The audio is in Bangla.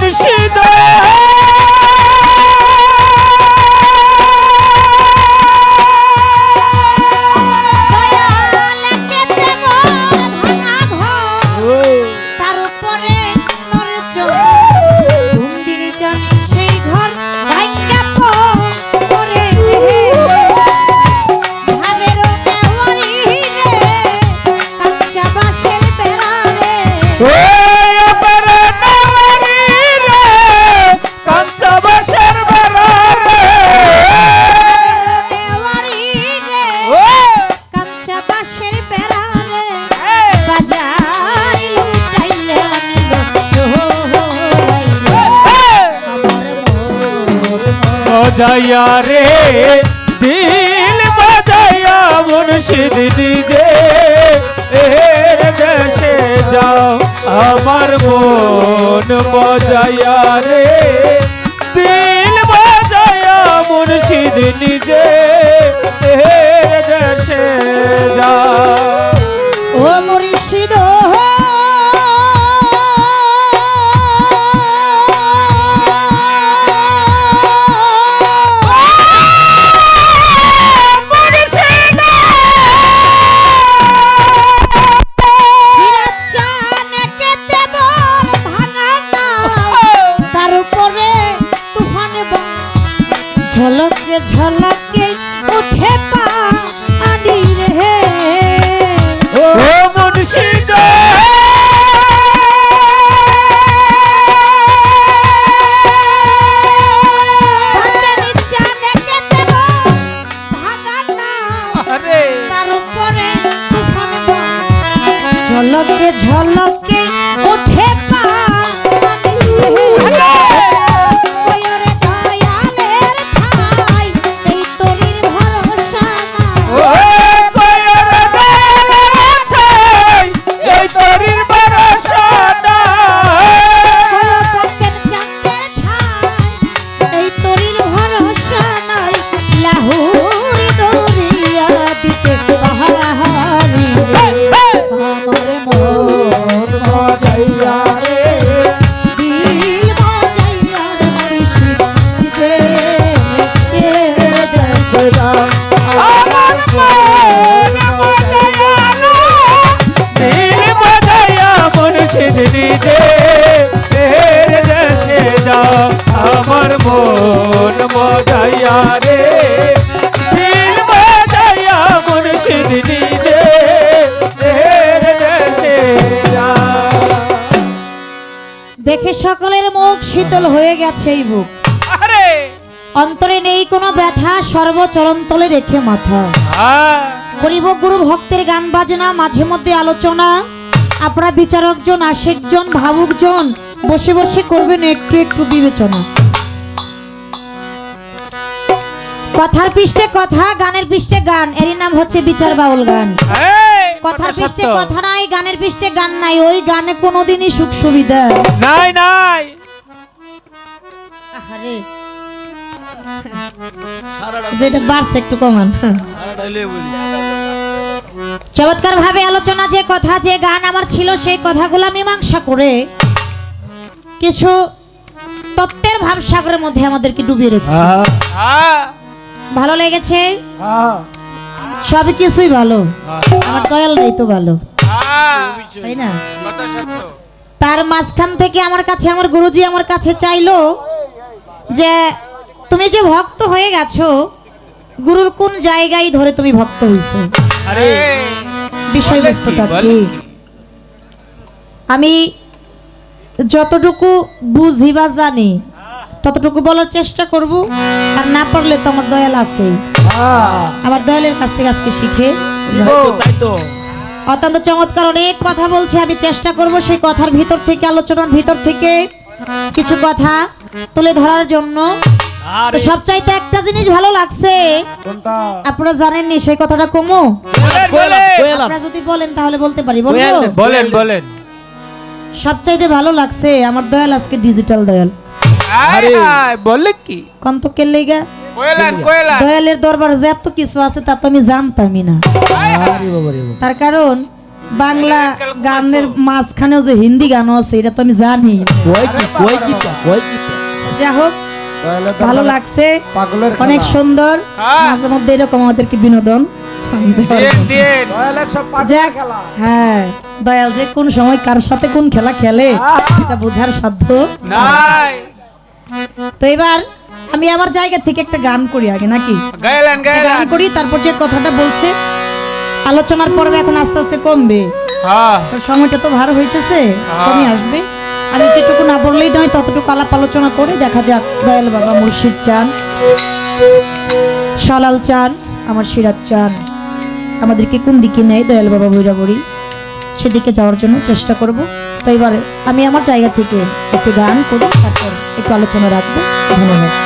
মুর্শিদ বাজাইয়া রে, দিল বাজাইয়া মুর্শিদ নিজে। দেশে যাও, আমার মন বাজাইয়া রে, দিল বাজাইয়া মুর্শিদ নিজে। ঝলকে উঠে পা আনি রে ও তুফান ঝলকে ঝলকে সকলের মুখ শীতল হয়ে গেছে এই বুক। আরে! অন্তরে নেই কোনো ব্যথা সর্বচরণ তলে রেখে মাথা। হ্যাঁ। করিব গুরু ভক্তের গান বাজনা মাঝে মধ্যে আলোচনা। আপনারা বিচারকজন আশেকজন ভাবুকজন বসে বসে করবেন একটু একটু বিবেচনা। কথার পৃষ্ঠে কথা গানের পৃষ্ঠে গান। এরই নাম হচ্ছে বিচার বাউল গান। কথার কথা পৃষ্ঠে কথা নাই গানের পৃষ্ঠে গান নাই ওই গানে কোনোদিনই সুখ সুবিধা। নাই নাই। যেটা বাড়ছে একটু কমান। চমৎকার ভাবে আলোচনা যে কথা যে গান আমার ছিল সেই কথাগুলো মীমাংসা করে কিছু তত্ত্বের ভাবসাগরের মধ্যে আমাদেরকে ডুবিয়ে রেখেছে। হ্যাঁ ভালো লেগেছে? সব কিছুই ভালো। আমার দয়াল নেই তো ভালো। হ্যাঁ। তাই না? তার মাঝখান থেকে আমার কাছে আমার গুরুজি আমার কাছে চাইলো যে তুমি যে ভক্ত হয়ে গেছো গুরুর কোন জায়গায় ধরে তুমি ভক্ত হইছো? আরে। বিষয়বস্তুটা কি? আমি যতটুকু বুঝি বা জানি ততটুকু বলার চেষ্টা করব। আর না পারলে তো আমার দয়াল আছে। আমার দয়ালের কাছ থেকে আজকে শিখে যাব। তাই তো। অত্যন্ত চমৎকার অনেক কথা বলছে। আমি চেষ্টা করব সেই কথার ভিতর থেকে আলোচনার ভিতর থেকে কিছু কথা তুলে ধরার জন্য। তো সবচাইতে একটা জিনিস ভালো লাগছে। আপনারা জানেননি সেই কথাটা কমো? আপনারা যদি বলেন তাহলে বলতে পারি বলেন। বলেন। সবচাইতে ভালো লাগছে আমার দয়াল আজকে ডিজিটাল দয়াল। আরে বলে কি? দয়ালের দরবার যে এত কিছু আছে তা তো আমি জানতামই না। তার কারণ বাংলা গানের মাঝখানেও যে হিন্দি গানও আছে এটা তো আমি জানি। যা হোক ভালো লাগছে। অনেক সুন্দর। হ্যাঁ। মাঝে মধ্যে এরকম আমাদেরকে বিনোদন। হ্যাঁ। দয়াল যে কোন সময় কার সাথে কোন খেলা খেলে এটা বোঝার সাধ্য। নাই। তো এবার আমি আমার জায়গা থেকে একটা গান করি আগে নাকি? গাইলেন গান করি তারপর যে কথাটা বলছে আলোচনার পর্বে এখন আস্তে আস্তে কমবে। হ্যাঁ। তো সময়টা তো ভার হইতেছে কমে আসবে। আমি যেটুকু না বললেই নয় ততটুকু আলাপ আলোচনা করে দেখা যাক দয়াল বাবা মুর্শিদ চান সলাল চান আমার সিরাজ চান। আমাদেরকে কোন দিকে নেয় দয়াল বাবা ভৈরাবড়ি সেদিকে যাওয়ার জন্য চেষ্টা করব। তো এবার আমি আমার জায়গা থেকে একটু গান করি তারপর একটু আলোচনা রাখব। ধন্যবাদ।